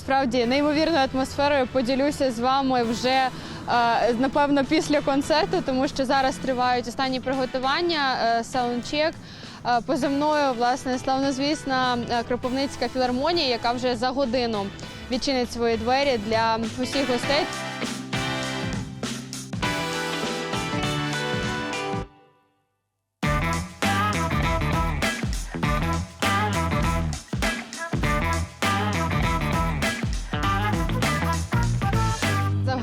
Справді неймовірною атмосферою поділюся з вами вже е, напевно після концерту, тому що зараз тривають останні приготування, е, саундчек. Е, Поза мною, власне, славнозвісна Кропивницька філармонія, яка вже за годину відчинить свої двері для усіх гостей.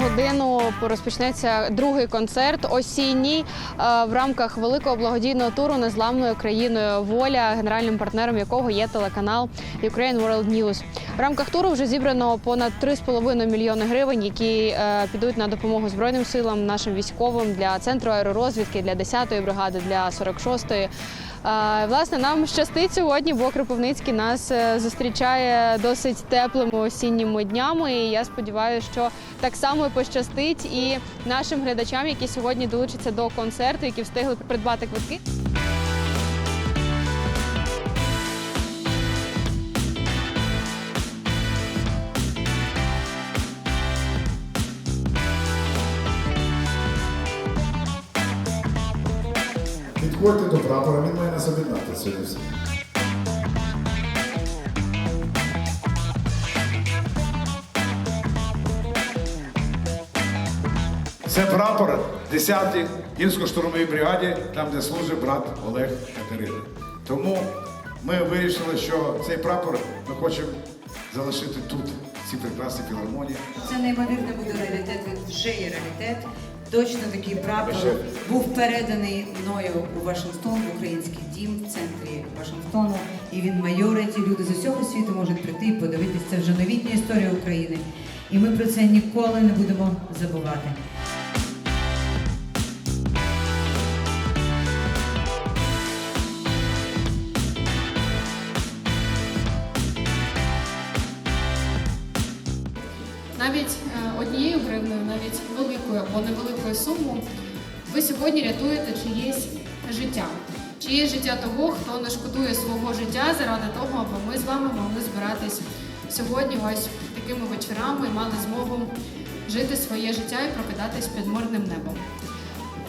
Годину розпочнеться другий концерт осінній е, в рамках великого благодійного туру незламною країною Воля, генеральним партнером якого є телеканал Ukraine World News. В рамках туру вже зібрано понад 3,5 мільйони гривень, які е, підуть на допомогу збройним силам, нашим військовим для центру аеророзвідки, для 10-ї бригади, для 46-ї. Е, Власне, нам щастить сьогодні, бо Кропивницький нас зустрічає досить теплими осінніми днями. І я сподіваюся, що так само пощастить і нашим глядачам, які сьогодні долучаться до концерту, які встигли придбати квитки. Підходьте до прапора, він має нас об'єднати сьогодні Це прапор 10-й гірсько-штурмовій бригаді, там, де служить брат Олег Катерини. Тому ми вирішили, що цей прапор ми хочемо залишити тут, в цій прекрасній філармонії. Це неймовірно буде реалітет, він вже є реалітет. Точно такий прапор був переданий мною у Вашингтон, в український дім в центрі Вашингтону. І він майорить, і люди з усього світу можуть прийти і подивитися. Це вже новітня історія України. І ми про це ніколи не будемо забувати. Навіть е, однією гривнею, навіть великою або невеликою сумою, ви сьогодні рятуєте чиєсь життя. Чиєсь життя того, хто не шкодує свого життя заради того, аби ми з вами могли збиратись сьогодні ось такими вечорами і мали змогу жити своє життя і прокидатись під мирним небом.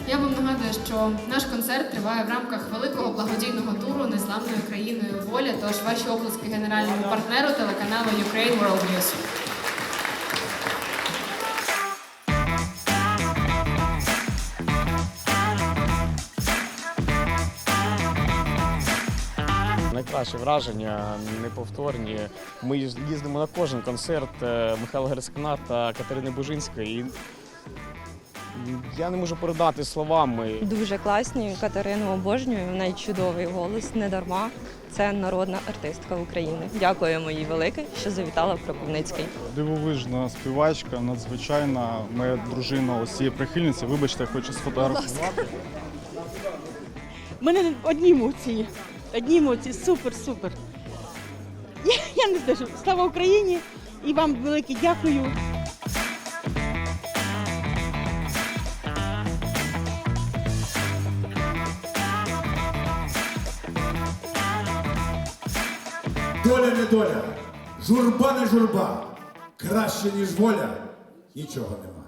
Я вам нагадую, що наш концерт триває в рамках великого благодійного туру незламною країною воля. Тож ваші оплески генеральному партнеру телеканалу Ukraine World News. Найкраще враження, неповторні. Ми їздимо на кожен концерт е, Михайла Герцкна та Катерини Бужинської. І я не можу передати словами. Дуже класні. Катерину обожнюю. В неї чудовий голос, не дарма. Це народна артистка України. Дякуємо їй велике, що завітала в Кропивницький. Дивовижна співачка, надзвичайна. Моя дружина ось є прихильниця. Вибачте, я хочу сфотографувати. У мене одні емоції. Одні емоції. Супер, супер. Я, я не що- слава Україні і вам велике дякую. Доля не доля, журба не журба, краще, ніж воля, нічого нема.